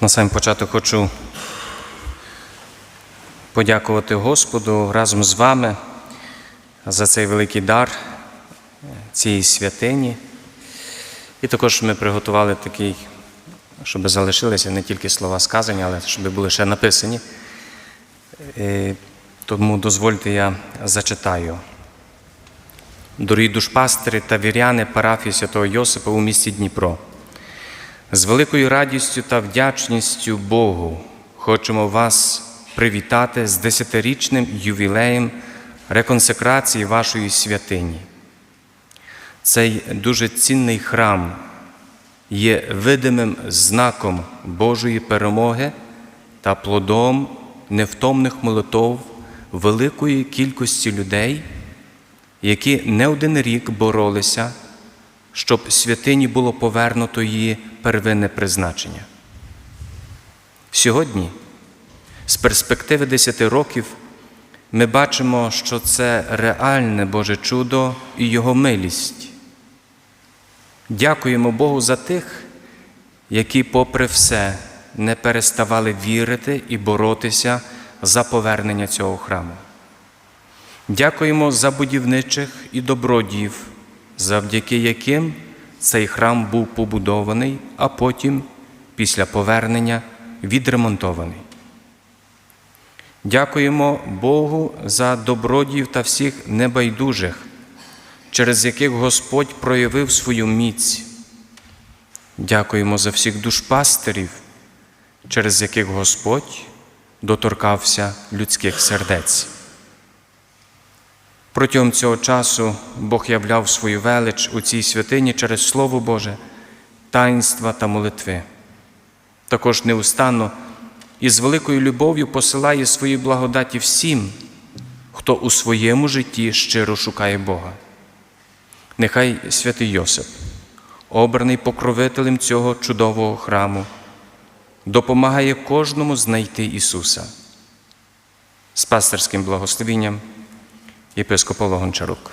На самий початок хочу подякувати Господу разом з вами за цей великий дар цієї святині. І також ми приготували такий, щоб залишилися не тільки слова сказані, але щоб були ще написані. Е, Тому дозвольте я зачитаю. Дорогі душпастери та віряни парафії святого Йосипа у місті Дніпро. З великою радістю та вдячністю Богу хочемо вас привітати з десятирічним ювілеєм реконсекрації вашої святині. Цей дуже цінний храм є видимим знаком Божої перемоги та плодом невтомних молитов великої кількості людей, які не один рік боролися щоб святині було повернуто її первинне призначення. Сьогодні, з перспективи 10 років, ми бачимо, що це реальне Боже чудо і Його милість. Дякуємо Богу за тих, які, попри все, не переставали вірити і боротися за повернення цього храму. Дякуємо за будівничих і добродіїв, завдяки яким цей храм був побудований, а потім, після повернення, відремонтований. Дякуємо Богу за добродіїв та всіх небайдужих, через яких Господь проявив свою міць. Дякуємо за всіх душпастерів, через яких Господь доторкався людських сердець. Протягом цього часу Бог являв свою велич у цій святині через Слово Боже, таїнства та молитви. Також неустанно і з великою любов'ю посилає свої благодаті всім, хто у своєму житті щиро шукає Бога. Нехай святий Йосип, обраний покровителем цього чудового храму, допомагає кожному знайти Ісуса. З пасторським благословенням єпископ Олег Гончарук.